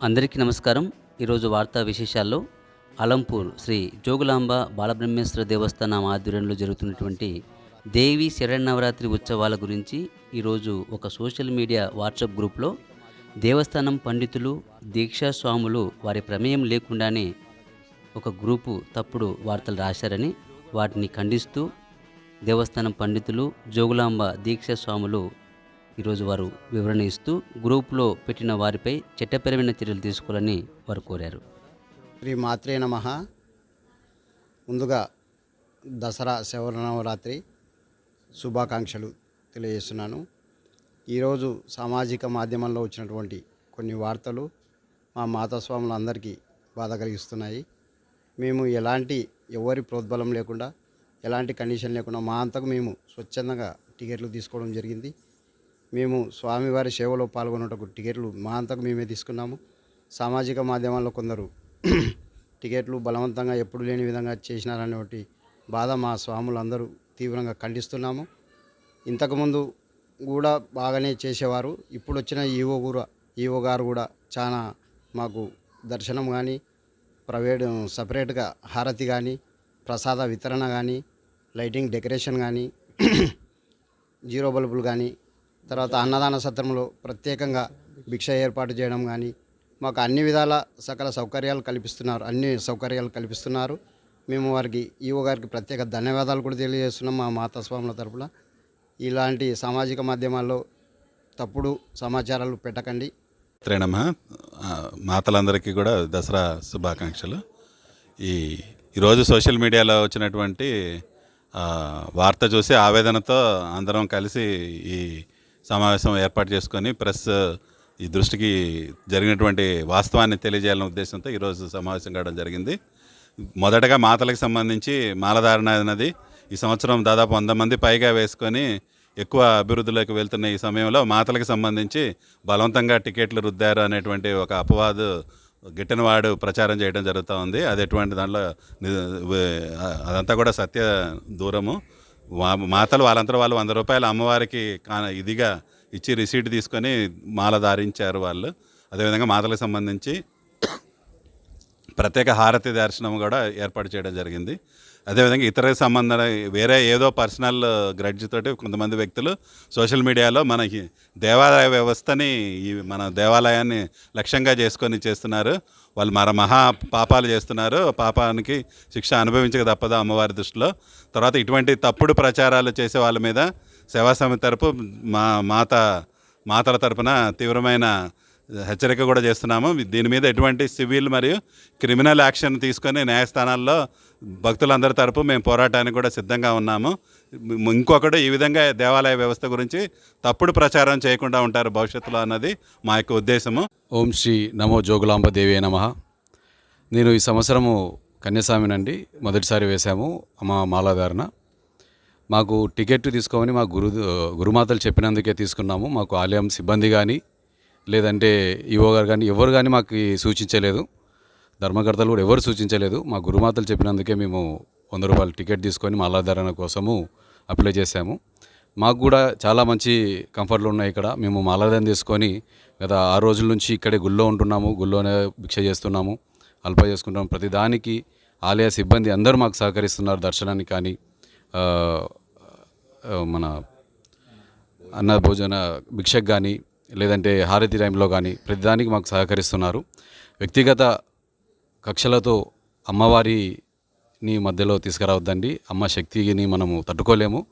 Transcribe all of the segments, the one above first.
అందరికీ నమస్కారం. ఈరోజు వార్తా విశేషాల్లో అలంపూర్ శ్రీ జోగులాంబ బాలబ్రహ్మేశ్వర దేవస్థానం ఆధ్వర్యంలో జరుగుతున్నటువంటి దేవి శరణవరాత్రి ఉత్సవాల గురించి ఈరోజు ఒక సోషల్ మీడియా వాట్సాప్ గ్రూప్లో దేవస్థానం పండితులు దీక్షా స్వాములు వారి ప్రమేయం లేకుండానే ఒక గ్రూపు తప్పుడు వార్తలు రాశారని వాటిని ఖండిస్తూ దేవస్థానం పండితులు జోగులాంబ దీక్షా స్వాములు ఈరోజు వారు వివరణ ఇస్తూ గ్రూపులో పెట్టిన వారిపై చట్టపరమైన చర్యలు తీసుకోవాలని వారు కోరారు. శ్రీ మాత్రే నమ. ముందుగా దసరా శివనవరాత్రి శుభాకాంక్షలు తెలియజేస్తున్నాను. ఈరోజు సామాజిక మాధ్యమంలో వచ్చినటువంటి కొన్ని వార్తలు మా మాతాస్వాములందరికీ బాధ కలిగిస్తున్నాయి. మేము ఎలాంటి ఎవరి ప్రోద్బలం లేకుండా ఎలాంటి కండిషన్ లేకుండా మా అంతకు మేము స్వచ్ఛందంగా టికెట్లు తీసుకోవడం జరిగింది. మేము స్వామివారి సేవలో పాల్గొనటకు టికెట్లు మా అంతకు మేమే తీసుకున్నాము. సామాజిక మాధ్యమాల్లో కొందరు టికెట్లు బలవంతంగా ఎప్పుడు లేని విధంగా చేసినారనేటి బాధ మా స్వాములందరూ తీవ్రంగా ఖండిస్తున్నాము. ఇంతకుముందు కూడా బాగానే చేసేవారు. ఇప్పుడు వచ్చిన ఈవో కూడా ఈవో గారు కూడా చాలా మాకు దర్శనం కానీ ప్రైవేట్ సపరేట్గా హారతి కానీ ప్రసాద వితరణ కానీ లైటింగ్ డెకరేషన్ కానీ జీరో బల్బులు కానీ తర్వాత అన్నదాన సత్రంలో ప్రత్యేకంగా భిక్ష ఏర్పాటు చేయడం కానీ మాకు అన్ని విధాల సకల సౌకర్యాలు కల్పిస్తున్నారు అన్ని సౌకర్యాలు కల్పిస్తున్నారు. మేము వారికి ఈవో గారికి ప్రత్యేక ధన్యవాదాలు కూడా తెలియజేస్తున్నాం మా మాతాస్వాముల తరపున. ఇలాంటి సామాజిక మాధ్యమాల్లో తప్పుడు సమాచారాలు పెట్టకండి. త్రేణమ్మ మాతలందరికీ కూడా దసరా శుభాకాంక్షలు. ఈ ఈరోజు సోషల్ మీడియాలో వచ్చినటువంటి వార్త చూసి ఆవేదనతో అందరం కలిసి ఈ సమావేశం ఏర్పాటు చేసుకొని ప్రెస్ ఈ దృష్టికి జరిగినటువంటి వాస్తవాన్ని తెలియజేయాలనే ఉద్దేశంతో ఈరోజు సమావేశం కావడం జరిగింది. మొదటగా మాతలకు సంబంధించి మాలధారణ అనేది ఈ సంవత్సరం దాదాపు వంద మంది పైగా వేసుకొని ఎక్కువ అభివృద్ధిలోకి వెళ్తున్న ఈ సమయంలో మాతలకు సంబంధించి బలవంతంగా టికెట్లు రుద్దారు అనేటువంటి ఒక అపవాదు గిట్టనివాడు ప్రచారం చేయడం జరుగుతూ ఉంది. అది ఎటువంటి దాంట్లో అదంతా కూడా సత్య దూరము. మాతలు వాళ్ళంతా వాళ్ళు వంద రూపాయలు అమ్మవారికి ఇదిగా ఇచ్చి రిసీట్ తీసుకొని మాల ధారించారు వాళ్ళు. అదేవిధంగా మాతలకు సంబంధించి ప్రత్యేక హారతి దర్శనం కూడా ఏర్పాటు చేయడం జరిగింది. అదేవిధంగా ఇతర సంబంధం వేరే ఏదో పర్సనల్ గ్రడ్జ్ తోటి కొంతమంది వ్యక్తులు సోషల్ మీడియాలో మనకి దేవాలయ వ్యవస్థని ఈ మన దేవాలయాన్ని లక్ష్యంగా చేసుకొని చేస్తున్నారు. వాళ్ళు మర మహా పాపాలు చేస్తున్నారు. పాపానికి శిక్ష అనుభవించక తప్పదు అమ్మవారి దృష్టిలో. తర్వాత ఇటువంటి తప్పుడు ప్రచారాలు చేసే వాళ్ళ మీద సేవా సమితి తరపు మా మాత మాతల తరపున తీవ్రమైన హెచ్చరిక కూడా చేస్తున్నాము. దీని మీద ఎటువంటి సివిల్ మరియు క్రిమినల్ యాక్షన్ తీసుకొని న్యాయస్థానాల్లో భక్తులందరి తరపు మేము పోరాటానికి కూడా సిద్ధంగా ఉన్నాము. ఇంకొకడు ఈ విధంగా దేవాలయ వ్యవస్థ గురించి తప్పుడు ప్రచారం చేయకుండా ఉంటారు భవిష్యత్తులో అన్నది మా యొక్క ఉద్దేశము. ఓం శ్రీ నమో జోగులాంబ దేవే నమ. నేను ఈ సంవత్సరము కన్యాస్వామినండి మొదటిసారి వేశాము మా మాలాధారణ మాకు టికెట్ తీసుకోమని మా గురు గురుమాతలు చెప్పినందుకే తీసుకున్నాము. మాకు ఆలయం సిబ్బంది కానీ లేదంటే ఈవో గారు కానీ ఎవరు కానీ మాకు సూచించలేదు. ధర్మకర్తలు కూడా ఎవరు సూచించలేదు. మా గురుమాతలు చెప్పినందుకే మేము వంద రూపాయలు టికెట్ తీసుకొని మాలాధారణ కోసము అప్లై చేశాము. మాకు కూడా చాలా మంచి కంఫర్ట్లు ఉన్నాయి ఇక్కడ. మేము మాలాధారణ తీసుకొని గత ఆరు రోజుల నుంచి ఇక్కడే గుళ్ళో ఉంటున్నాము. గుళ్ళోనే భిక్ష చేస్తున్నాము. అల్ప చేసుకుంటాము ప్రతి దానికి ఆలయ సిబ్బంది అందరూ మాకు సహకరిస్తున్నారు దర్శనానికి కానీ మన అన్న భోజన భిక్షకు కానీ లేదంటే హారతి టైంలో కానీ ప్రతిదానికి మాకు సహకరిస్తున్నారు. వ్యక్తిగత కక్షలతో అమ్మవారిని మధ్యలో తీసుకురావద్దండి. అమ్మ శక్తిని మనము తట్టుకోలేము.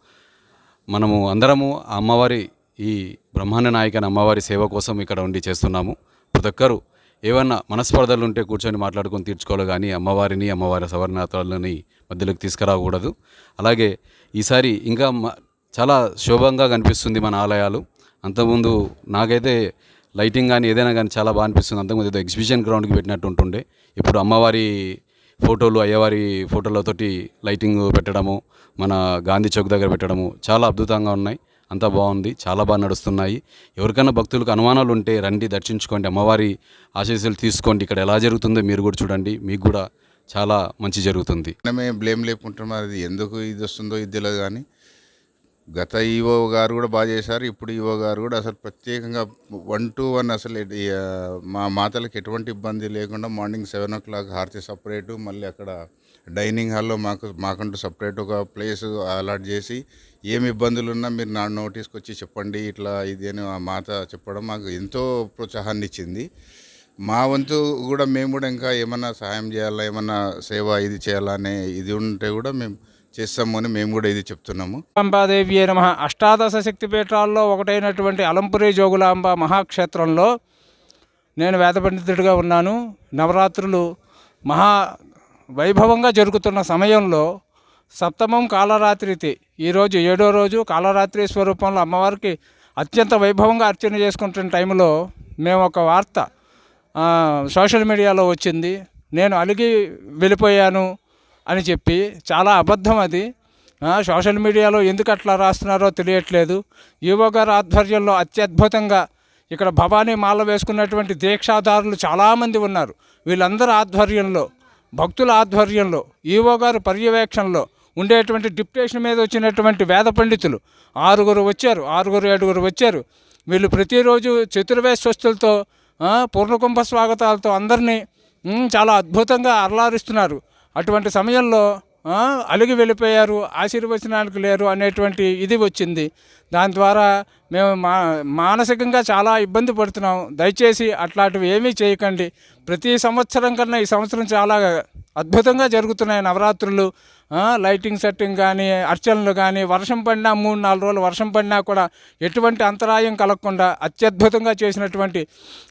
మనము అందరము ఆ అమ్మవారి ఈ బ్రహ్మాండ నాయకని అమ్మవారి సేవ కోసం ఇక్కడ ఉండి చేస్తున్నాము. ప్రతి ఒక్కరూ ఏమన్నా మనస్పర్ధలు ఉంటే కూర్చొని మాట్లాడుకొని తీర్చుకోవాలి కానీ అమ్మవారిని అమ్మవారి సవర్ణాతలని మధ్యలోకి తీసుకురాకూడదు. అలాగే ఈసారి ఇంకా చాలా శోభంగా కనిపిస్తుంది మన ఆలయాలు. అంతకుముందు నాకైతే లైటింగ్ కానీ ఏదైనా కానీ చాలా బాగా అనిపిస్తుంది. అంతకుముందు ఏదో ఎగ్జిబిషన్ గ్రౌండ్కి పెట్టినట్టు ఉంటుండే. ఇప్పుడు అమ్మవారి ఫోటోలు అయ్యవారి ఫోటోలతోటి లైటింగ్ పెట్టడము మన గాంధీ చౌక్ దగ్గర పెట్టడము చాలా అద్భుతంగా ఉన్నాయి. అంతా బాగుంది. చాలా బాగా నడుస్తున్నాయి. ఎవరికైనా భక్తులకు అనుమానాలు ఉంటే రండి దర్శించుకోండి అమ్మవారి ఆశీస్సులు తీసుకోండి. ఇక్కడ ఎలా జరుగుతుందో మీరు కూడా చూడండి. మీకు కూడా చాలా మంచి జరుగుతుంది. మనమే బ్లేమ్ లేకుంటున్నాం అది ఎందుకు ఇది వస్తుందో ఇది తెలియదు కానీ గత ఈవో గారు కూడా బాగా చేశారు. ఇప్పుడు ఈవో గారు కూడా అసలు ప్రత్యేకంగా వన్ టు వన్ అసలు మా మాతలకు ఎటువంటి ఇబ్బంది లేకుండా మార్నింగ్ సెవెన్ ఓ క్లాక్ హారతి సపరేటు మళ్ళీ అక్కడ డైనింగ్ హాల్లో మాకు మాకంటూ సపరేట్ ఒక ప్లేస్ అలాట్ చేసి ఏమి ఇబ్బందులు ఉన్నా మీరు నా నోటీస్కి వచ్చి చెప్పండి ఇట్లా ఇది అని ఆ మాత చెప్పడం మాకు ఎంతో ప్రోత్సాహాన్ని ఇచ్చింది. మా వంతు కూడా మేము కూడా ఇంకా ఏమన్నా సహాయం చేయాలా ఏమన్నా సేవ ఇది చేయాలా అనే ఇది ఉంటే కూడా మేము చేస్తాము అని మేము కూడా ఇది చెప్తున్నాము. అంబాదేవి నమ. అష్టాదశ శక్తిపీఠాల్లో ఒకటైనటువంటి అలంపురి జోగులాంబ మహాక్షేత్రంలో నేను వేద పండితుడిగా ఉన్నాను. నవరాత్రులు మహా వైభవంగా జరుగుతున్న సమయంలో సప్తమం కాలరాత్రితి ఈరోజు ఏడో రోజు కాలరాత్రి స్వరూపంలో అమ్మవారికి అత్యంత వైభవంగా అర్చన చేసుకుంటున్న టైంలో మేము ఒక వార్త సోషల్ మీడియాలో వచ్చింది. నేను అలిగి వెళ్ళిపోయాను. అని చెప్పి చాలా అబద్ధం అది. సోషల్ మీడియాలో ఎందుకు అట్లా రాస్తున్నారో తెలియట్లేదు. ఈవో గారి ఆధ్వర్యంలో అత్యద్భుతంగా ఇక్కడ భవానీ మాల వేసుకున్నటువంటి దీక్షాదారులు చాలామంది ఉన్నారు. వీళ్ళందరి ఆధ్వర్యంలో భక్తుల ఆధ్వర్యంలో ఈవో గారు పర్యవేక్షణలో ఉండేటువంటి డిప్టేషన్ మీద వచ్చినటువంటి వేద పండితులు ఆరుగురు వచ్చారు ఆరుగురు ఏడుగురు వచ్చారు. వీళ్ళు ప్రతిరోజు చతుర్వేద పూర్ణకుంభ స్వాగతాలతో అందరినీ చాలా అద్భుతంగా అరలారిస్తున్నారు అటువంటి సమయంలో అలిగి వెళ్ళిపోయారు ఆశీర్వచనానికి లేరు అనేటువంటి ఇది వచ్చింది. దాని ద్వారా మేము మా మానసికంగా చాలా ఇబ్బంది పడుతున్నాం. దయచేసి అట్లాంటివి ఏమీ చేయకండి. ప్రతి సంవత్సరం కన్నా ఈ సంవత్సరం చాలా అద్భుతంగా జరుగుతున్నాయి నవరాత్రులు. లైటింగ్ సెట్టింగ్ కానీ అర్చనలు కానీ వర్షం పడినా మూడు నాలుగు రోజులు వర్షం పడినా కూడా ఎటువంటి అంతరాయం కలగకుండా అత్యద్భుతంగా చేసినటువంటి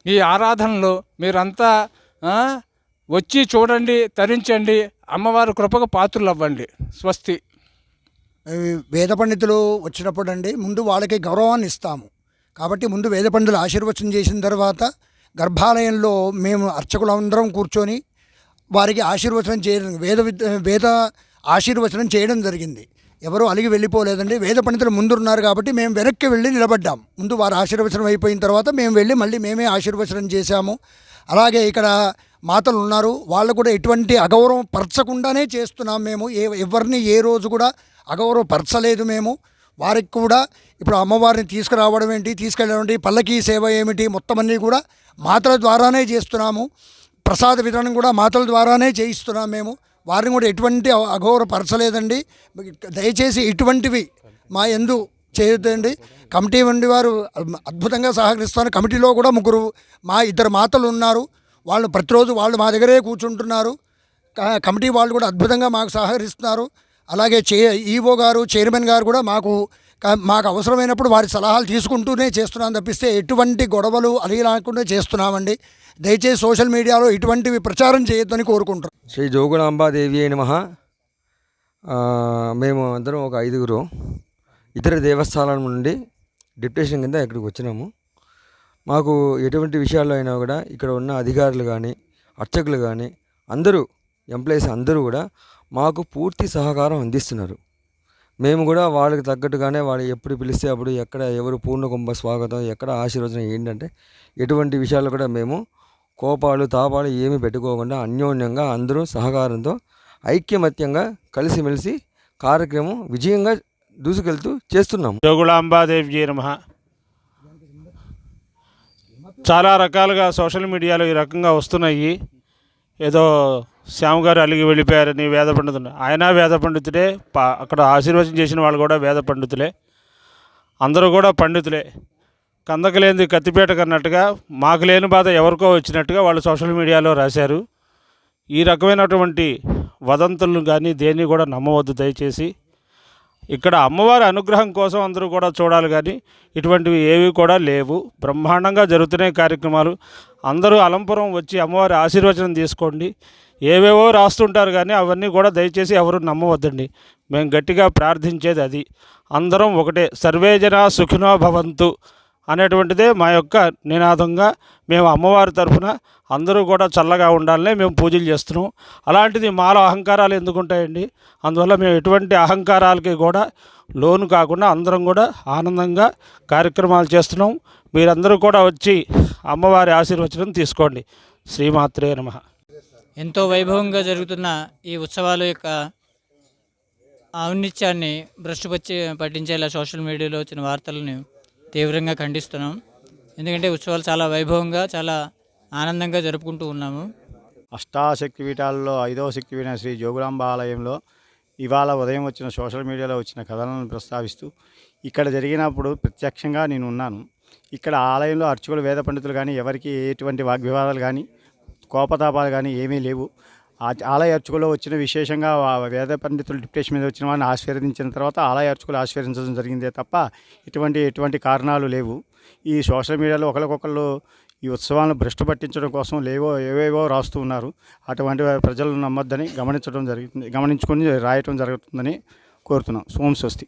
ఈ ఆరాధనలు మీరంతా వచ్చి చూడండి తరించండి. అమ్మవారి కృపకు పాత్రలు అవ్వండి స్వస్తి వేద పండితులు వచ్చినప్పుడు అండి ముందు వాళ్ళకి గౌరవాన్ని ఇస్తాము. కాబట్టి ముందు వేద పండితులు ఆశీర్వచనం చేసిన తర్వాత గర్భాలయంలో మేము అర్చకులందరం కూర్చొని వారికి ఆశీర్వచనం చేయడం వేద వేద ఆశీర్వచనం చేయడం జరిగింది. ఎవరు అలిగి వెళ్ళిపోలేదండి. వేద పండితులు ముందున్నారు కాబట్టి మేము వెనక్కి వెళ్ళి నిలబడ్డాం. ముందు వారు ఆశీర్వచనం అయిపోయిన తర్వాత మేము వెళ్ళి మళ్ళీ మేమే ఆశీర్వచనం చేశాము. అలాగే ఇక్కడ మాతలు ఉన్నారు వాళ్ళు కూడా ఎటువంటి అగౌరవం పరచకుండానే చేస్తున్నాం మేము. ఏ ఎవరిని ఏ రోజు కూడా అగౌరవపరచలేదు మేము. వారికి కూడా ఇప్పుడు అమ్మవారిని తీసుకురావడం ఏంటి తీసుకెళ్ళడం ఏంటి పల్లకీ సేవ ఏమిటి మొత్తం అన్నీ కూడా మాతల ద్వారానే చేస్తున్నాము. ప్రసాద వితరణ కూడా మాతల ద్వారానే చేయిస్తున్నాం మేము. వారిని కూడా ఎటువంటి అ- అగౌరవపరచలేదండి దయచేసి ఇటువంటివి మా ఎందు చేయొద్దండి. కమిటీ వండి వారు అద్భుతంగా సహకరిస్తున్నారు. కమిటీలో కూడా ముగ్గురు మా ఇద్దరు మాతలు ఉన్నారు. వాళ్ళు ప్రతిరోజు వాళ్ళు మా దగ్గరే కూర్చుంటున్నారు. కమిటీ వాళ్ళు కూడా అద్భుతంగా మాకు సహకరిస్తున్నారు. అలాగే చే ఈఓ గారు చైర్మన్ గారు కూడా మాకు మాకు అవసరమైనప్పుడు వారి సలహాలు తీసుకుంటూనే చేస్తున్నాం తప్పిస్తే ఎటువంటి గొడవలు అలిగిలాకుండా చేస్తున్నామండి. దయచేసి సోషల్ మీడియాలో ఇటువంటివి ప్రచారం చేయొద్దని కోరుకుంటున్నాం. శ్రీ జోగులాంబాదేవి అయిన మహా మేము అందరం ఒక ఐదుగురు ఇతర దేవస్థానాల నుండి డిప్యూటేషన్ కింద ఇక్కడికి వచ్చినాము. మాకు ఎటువంటి విషయాల్లో అయినా కూడా ఇక్కడ ఉన్న అధికారులు కానీ అర్చకులు కానీ అందరూ ఎంప్లాయీస్ అందరూ కూడా మాకు పూర్తి సహకారం అందిస్తున్నారు. మేము కూడా వాళ్ళకి తగ్గట్టుగానే వాళ్ళు ఎప్పుడు పిలిస్తే అప్పుడు ఎక్కడ ఎవరు పూర్ణకుంభ స్వాగతం ఎక్కడ ఆశీర్వచనం ఏంటంటే ఎటువంటి విషయాలు కూడా మేము కోపాలు తాపాలు ఏమి పెట్టుకోకుండా అన్యోన్యంగా అందరూ సహకారంతో ఐక్యమత్యంగా కలిసిమెలిసి కార్యక్రమం విజయంగా దూసుకెళ్తూ చేస్తున్నాము. జోగులాంబాదేవి నమ. చాలా రకాలుగా సోషల్ మీడియాలో ఈ రకంగా వస్తున్నాయి. ఏదో శ్యామ్ గారు అలిగి వెళ్ళిపోయారని వేద పండితుడు ఆయన వేద పండితుడే పా- అక్కడ ఆశీర్వచనం చేసిన వాళ్ళు కూడా వేద పండితులే. అందరూ కూడా పండితులే. కందకలేనిది కత్తిపేట కన్నట్టుగా మాకు లేని బాధ ఎవరికో వచ్చినట్టుగా వాళ్ళు సోషల్ మీడియాలో రాశారు. ఈ రకమైనటువంటి వదంతులను కానీ దేన్ని కూడా నమ్మవద్దు దయచేసి. ఇక్కడ అమ్మవారి అనుగ్రహం కోసం అందరూ కూడా చూడాలి కానీ ఇటువంటివి ఏవి కూడా లేవు. బ్రహ్మాండంగా జరుగుతున్నాయి కార్యక్రమాలు. అందరూ అలంపురం వచ్చి అమ్మవారి ఆశీర్వచనం తీసుకోండి. ఏవేవో రాస్తుంటారు కానీ అవన్నీ కూడా దయచేసి ఎవరు నమ్మవద్దండి. మేము గట్టిగా ప్రార్థించేది అది. అందరం ఒకటే. సర్వేజన సుఖినో భవంతు. అనేటువంటిదే మా యొక్క నినాదంగా మేము అమ్మవారి తరఫున అందరూ కూడా చల్లగా ఉండాలనే మేము పూజలు చేస్తున్నాం. అలాంటిది మాలో అహంకారాలు ఎందుకు ఉంటాయండి? అందువల్ల మేము ఎటువంటి అహంకారాలకి కూడా లోను కాకుండా అందరం కూడా ఆనందంగా కార్యక్రమాలు చేస్తున్నాం. మీరందరూ కూడా వచ్చి అమ్మవారి ఆశీర్వచనం తీసుకోండి. శ్రీమాత్రే నమః. ఎంతో వైభవంగా జరుగుతున్న ఈ ఉత్సవాల యొక్క ఔన్నిత్యాన్ని భ్రష్టుపచ్చి పట్టించేలా సోషల్ మీడియాలో వచ్చిన వార్తలను తీవ్రంగా ఖండిస్తున్నాం. ఎందుకంటే ఉత్సవాలు చాలా వైభవంగా చాలా ఆనందంగా జరుపుకుంటూ ఉన్నాము. అష్టాశక్తిపీఠాల్లో ఐదవ శక్తిపీఠం శ్రీ జోగులాంబ ఆలయంలో ఇవాళ ఉదయం వచ్చిన సోషల్ మీడియాలో వచ్చిన కథలను ప్రస్తావిస్తూ ఇక్కడ జరిగినప్పుడు ప్రత్యక్షంగా నేను ఉన్నాను. ఇక్కడ ఆలయంలో అర్చకులు వేద పండితులు కానీ ఎవరికి ఎటువంటి వాగ్వివాదాలు కానీ కోపతాపాలు కానీ ఏమీ లేవు. ఆలయ అర్చకులు వచ్చిన విశేషంగా వేద పండితులు డిప్యూటేషన్ మీద వచ్చిన వారిని ఆశీర్వదించిన తర్వాత ఆలయ అర్చకులు ఆశీర్వదించడం జరిగిందే తప్ప ఇటువంటి ఎటువంటి కారణాలు లేవు. ఈ సోషల్ మీడియాలో ఒకరికొకళ్ళు ఈ ఉత్సవాలను భ్రష్టు పట్టించడం కోసం లేవో ఏవేవో రాస్తూ ఉన్నారు. అటువంటి ప్రజలను నమ్మొద్దని గమనించడం జరుగుతుంది గమనించుకొని రాయటం జరుగుతుందని కోరుతున్నాం. సోమ్ స్వస్తి.